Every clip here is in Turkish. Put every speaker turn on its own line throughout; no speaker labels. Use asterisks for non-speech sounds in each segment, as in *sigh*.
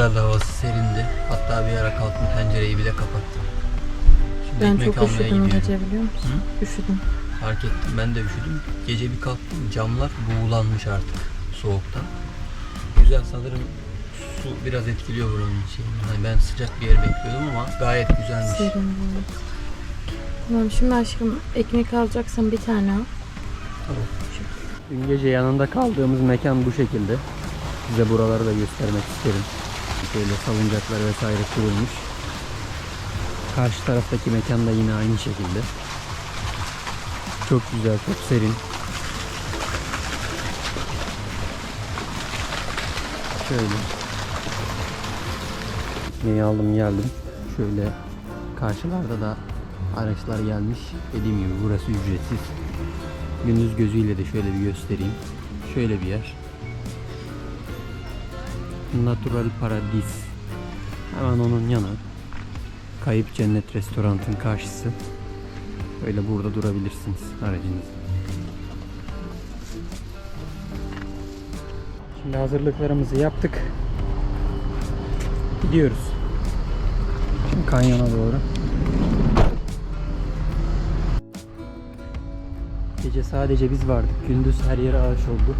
Çok güzeldi havası serindi. Hatta bir ara kalktım pencereyi bile kapattım. Şimdi
Ben
ekmek
çok
almaya
üşüdüm
gidiyorum.
gece biliyor musun? Üşüdüm.
Fark ettim ben de üşüdüm. Gece bir kalktım camlar buğulanmış artık soğuktan. Güzel sanırım su biraz etkiliyor buranın şeyini. Hani ben sıcak bir yer bekliyordum ama gayet güzelmiş.
Serin. Tamam şimdi aşkım ekmek alacaksan bir tane al.
Dün gece yanında kaldığımız mekan bu şekilde. Size buraları da göstermek isterim. Şöyle salıncaklar vesaire kurulmuş. Karşı taraftaki mekan da yine aynı şekilde. Çok güzel, çok serin. Şöyle. Neyi aldım geldim. Şöyle karşılarda da araçlar gelmiş. Dediğim gibi burası ücretsiz. Gündüz gözüyle de şöyle bir göstereyim. Şöyle bir yer. Natural Paradis. Hemen onun yanı. Kayıp Cennet Restorant'ın karşısı. Böyle burada durabilirsiniz aracınız. Şimdi hazırlıklarımızı yaptık. Gidiyoruz. Şimdi kanyona doğru. Gece sadece biz vardık. Gündüz her yer ağaç oldu.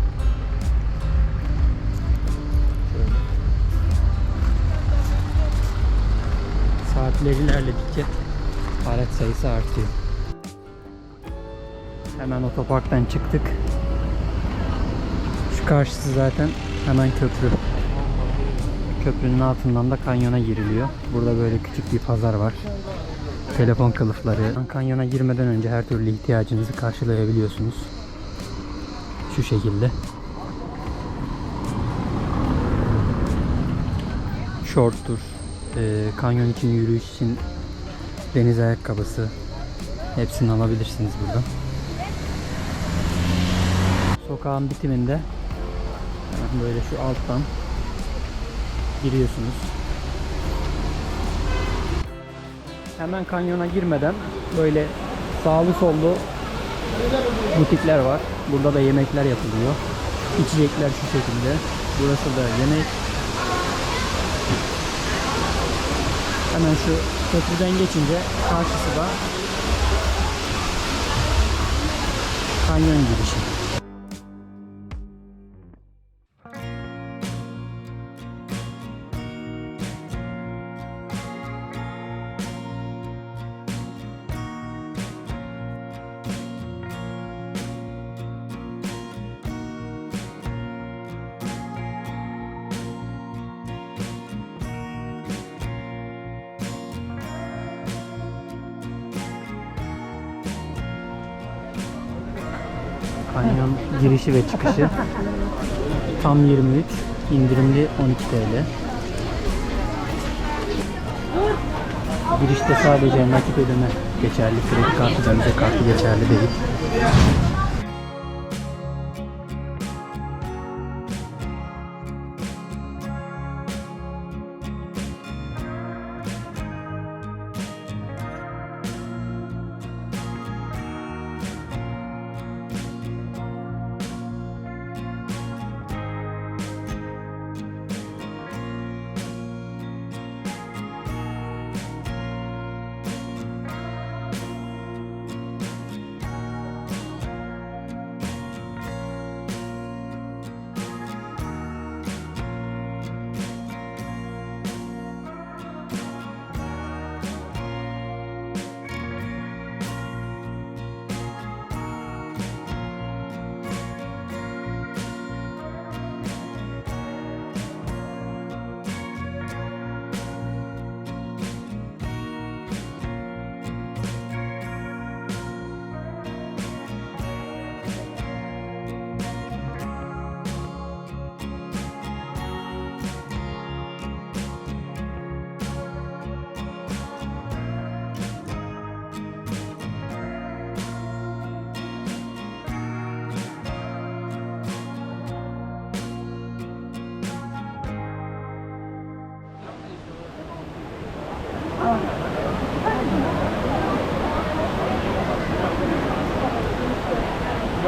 Saatler ilerledikçe araç sayısı artıyor. Hemen otoparktan çıktık. Şu karşısı zaten hemen köprü. Köprünün altından da kanyona giriliyor. Burada böyle küçük bir pazar var. Telefon kılıfları. Kanyona girmeden önce her türlü ihtiyacınızı karşılayabiliyorsunuz. Şu şekilde. Şorttur. E, kanyon için yürüyüş için deniz ayakkabısı. Hepsini alabilirsiniz buradan. Sokağın bitiminde böyle şu alttan giriyorsunuz. Hemen kanyona girmeden böyle sağlı sollu butikler var. Burada da yemekler yapılıyor. İçecekler şu şekilde. Burası da yemek. Hemen şu köprüden geçince karşısı da kanyon girişi. Girişi ve çıkışı tam 23, indirimli 12 TL. Girişte sadece nakit ödeme geçerli, kredi kartı da kartı geçerli değil.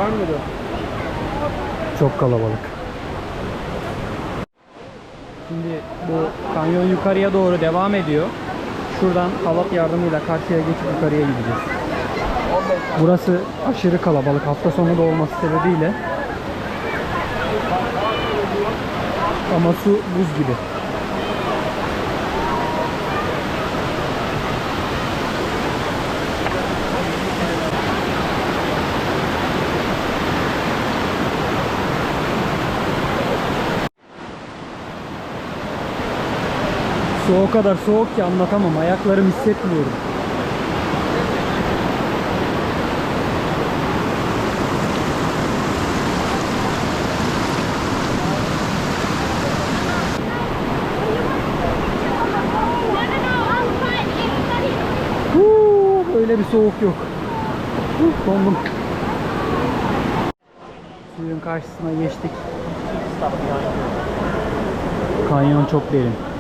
Var mıydı? Çok kalabalık. Şimdi bu kanyon yukarıya doğru devam ediyor. Şuradan halat yardımıyla karşıya geçip yukarıya gideceğiz. Burası aşırı kalabalık. Hafta sonu da olması sebebiyle. Ama su buz gibi. Su o kadar soğuk ki anlatamam. Ayaklarım hissetmiyorum. Huu, böyle bir soğuk yok. Huh, dondum. Suyun karşısına geçtik. Kanyon çok derin.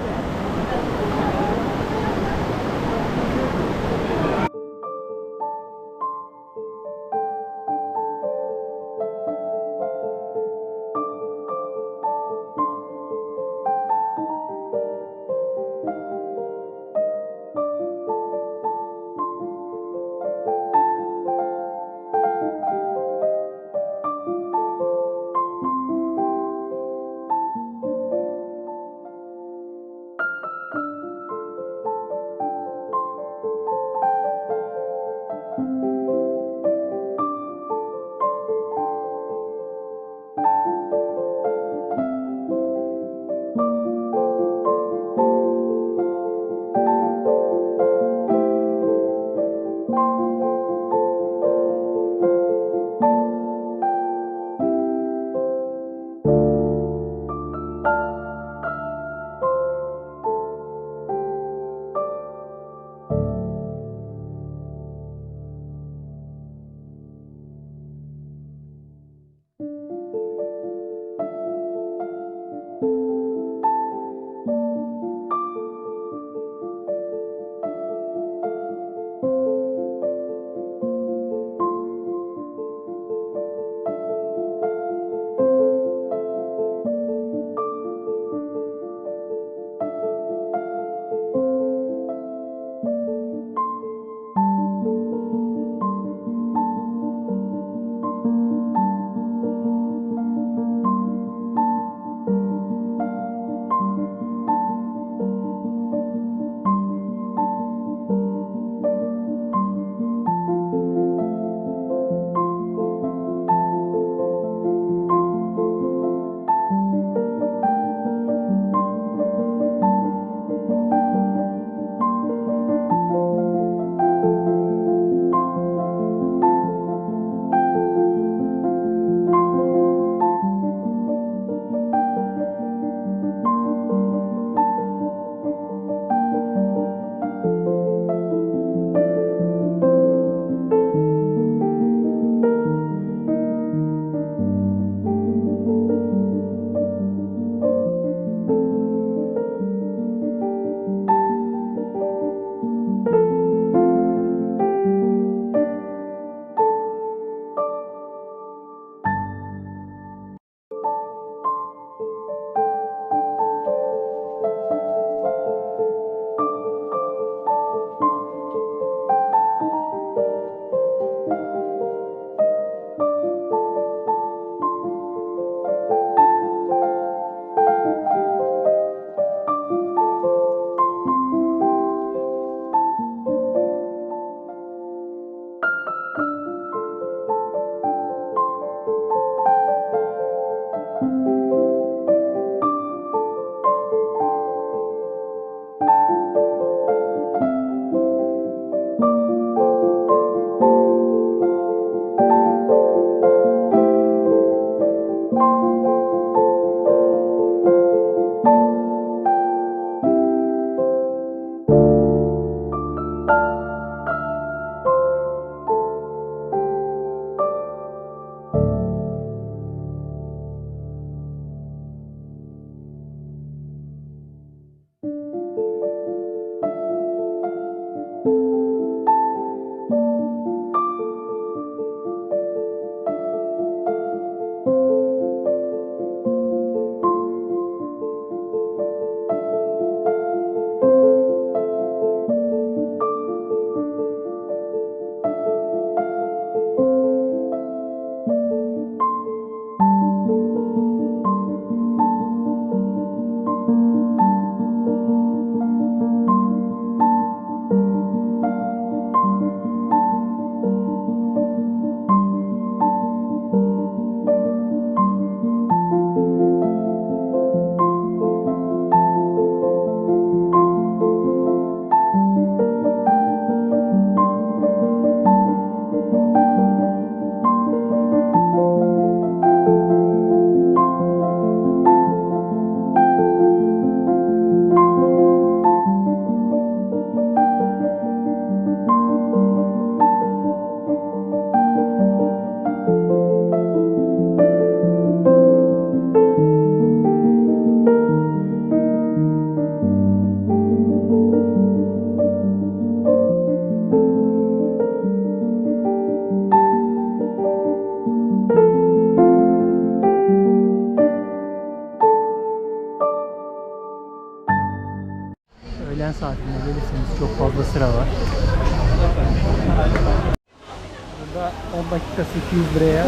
Burada 10 dakikası 200 liraya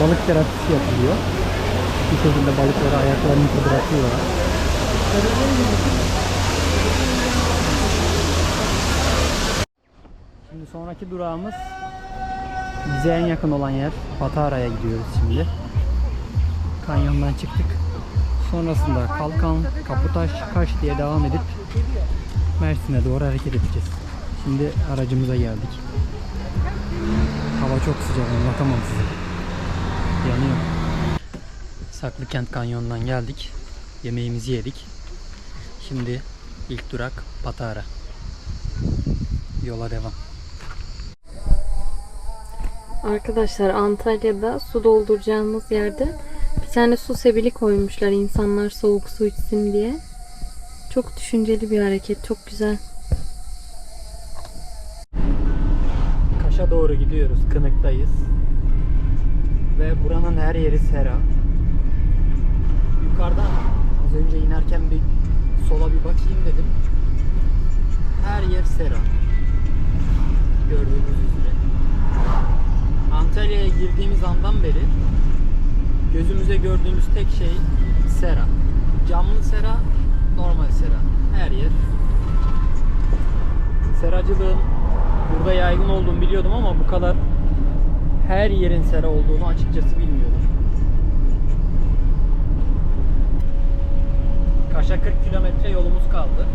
balık terapisi yapılıyor. Bu şekilde balıkları ayaklarını kıdratıyorlar. Şimdi sonraki durağımız bize en yakın olan yer Patara'ya gidiyoruz şimdi. Kanyondan çıktık. Sonrasında Kalkan, Kaputaş, Kaş diye devam edip Mersin'e doğru hareket edeceğiz. Şimdi aracımıza geldik. Hava çok sıcak anlatamam size. Yanıyor. Saklıkent Kanyon'dan geldik. Yemeğimizi yedik. Şimdi ilk durak Patara. Yola devam.
Arkadaşlar Antalya'da su dolduracağımız yerde bir tane su sebili koymuşlar insanlar soğuk su içsin diye. Çok düşünceli bir hareket. Çok güzel.
Doğru gidiyoruz. Kınık'tayız. Ve buranın her yeri sera. Yukarıdan az önce inerken bir sola bir bakayım dedim. Her yer sera. Gördüğünüz üzere. Antalya'ya girdiğimiz andan beri gözümüze gördüğümüz tek şey sera. Camlı sera, normal sera. Her yer seracılığın burada yaygın olduğunu biliyordum ama bu kadar her yerin sera olduğunu açıkçası bilmiyordum. Kaş'a 40 kilometre yolumuz kaldı.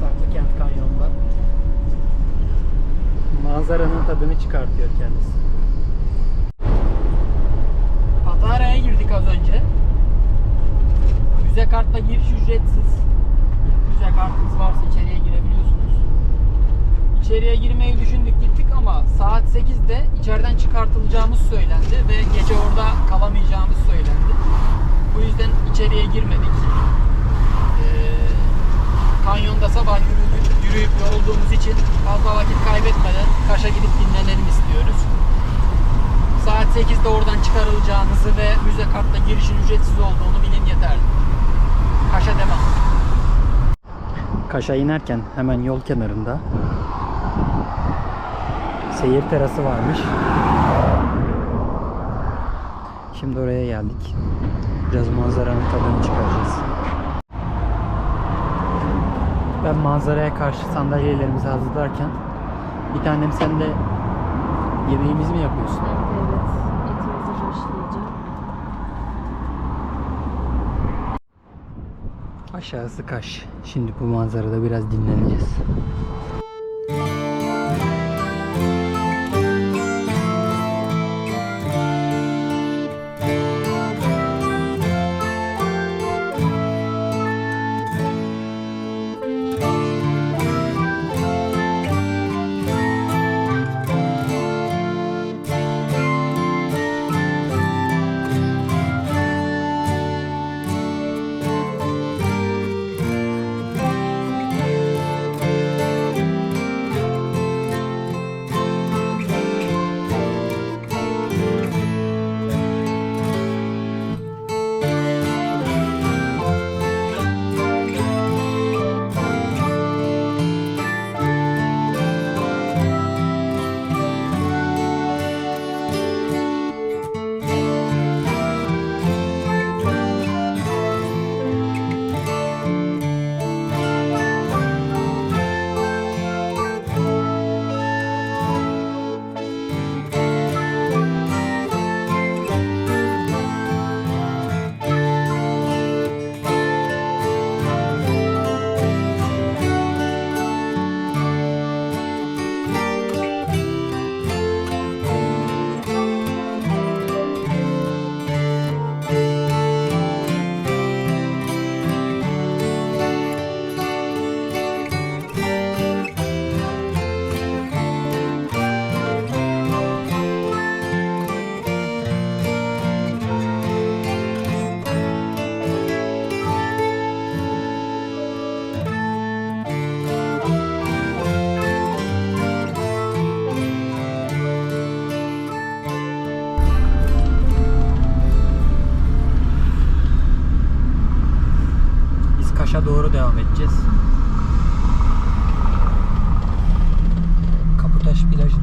Saklıkent Kanyon'da. Manzaranın tadını çıkartıyor kendisi. Patara'ya girdik az önce. Müze kartla giriş ücretsiz. Müze kartınız varsa içeriye girebiliyorsunuz. İçeriye girmeyi düşündük gittik ama saat 8'de içeriden çıkartılacağımız söylendi ve gece orada kalamayacağımız söylendi. Bu yüzden içeriye girmedik. Ee, kanyonda sabah yürüyüp, yürüyüp yorulduğumuz için fazla vakit kaybetmeden Kaş'a gidip dinlenelim istiyoruz. Saat 8'de oradan çıkarılacağınızı ve müze kartla girişin ücretsiz olduğunu bilin yeterli. Kaş'a devam. Kaş'a inerken hemen yol kenarında seyir terası varmış. Şimdi oraya geldik. Biraz manzaranın tadını çıkaracağız. Ben manzaraya karşı sandalyelerimizi hazırlarken bir tanem sen de yemeğimizi mi yapıyorsun?
Evet.
Aşağısı Kaş. Şimdi bu manzarada biraz dinleneceğiz.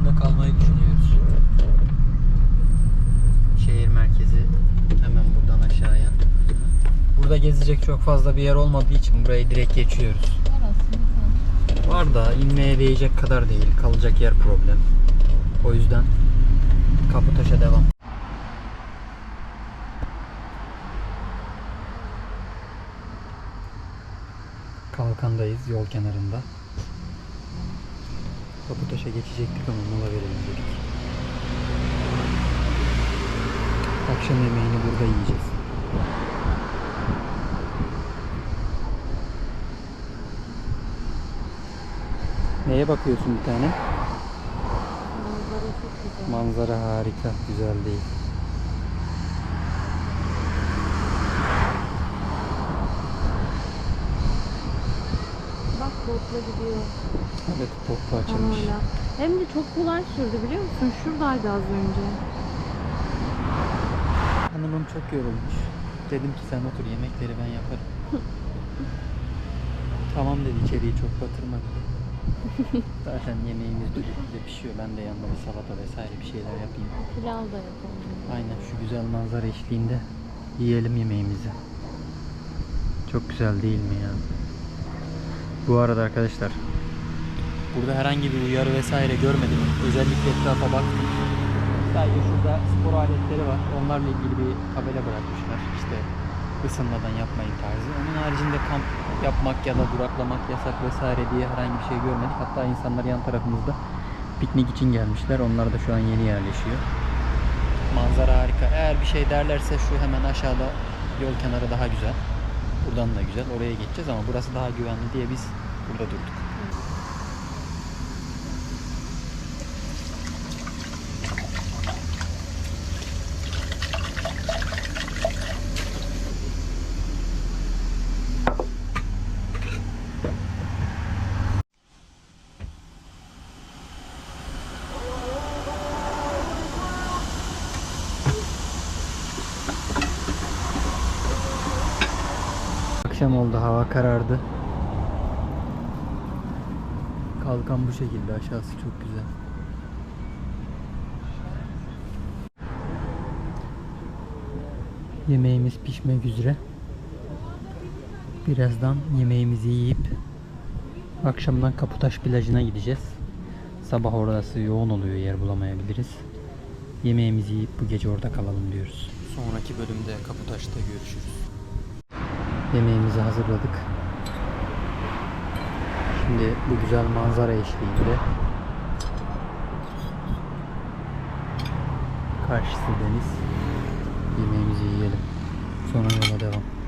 Plajında kalmayı düşünüyoruz. Şehir merkezi hemen buradan aşağıya. Burada gezecek çok fazla bir yer olmadığı için burayı direkt geçiyoruz. Var da inmeye değecek kadar değil. Kalacak yer problem. O yüzden Kaputaş'a devam. Kalkandayız yol kenarında. Kaputaş'a geçecektik ama mola verelim dedik. Akşam yemeğini burada yiyeceğiz. Neye bakıyorsun bir tane?
Manzara
harika, güzel değil.
Botla gidiyor.
Evet, toplu açılmış.
Hem de çok kolay sürdü biliyor musun? Şuradaydı az önce.
Hanımım çok yorulmuş. Dedim ki sen otur yemekleri ben yaparım. *laughs* tamam dedi içeriği çok batırma dedi. *laughs* Zaten yemeğimiz düdüklüde pişiyor. Ben de yanına bir salata vesaire bir şeyler yapayım.
Pilav da yapalım.
Aynen şu güzel manzara eşliğinde yiyelim yemeğimizi. Çok güzel değil mi ya? Bu arada arkadaşlar burada herhangi bir uyarı vesaire görmedim. Özellikle etrafa baktım. Sadece şurada spor aletleri var. Onlarla ilgili bir tabela bırakmışlar. İşte ısınmadan yapmayın tarzı. Onun haricinde kamp yapmak ya da duraklamak yasak vesaire diye herhangi bir şey görmedik. Hatta insanlar yan tarafımızda piknik için gelmişler. Onlar da şu an yeni yerleşiyor. Manzara harika. Eğer bir şey derlerse şu hemen aşağıda yol kenarı daha güzel. Buradan da güzel. Oraya geçeceğiz ama burası daha güvenli diye biz burada durduk. Oldu, hava karardı. Kalkan bu şekilde, aşağısı çok güzel. Yemeğimiz pişmek üzere. Birazdan yemeğimizi yiyip akşamdan Kaputaş plajına gideceğiz. Sabah orası yoğun oluyor, yer bulamayabiliriz. Yemeğimizi yiyip bu gece orada kalalım diyoruz. Sonraki bölümde Kaputaş'ta görüşürüz. Yemeğimizi hazırladık. Şimdi bu güzel manzara eşliğinde karşısı deniz. Yemeğimizi yiyelim. Sonra yola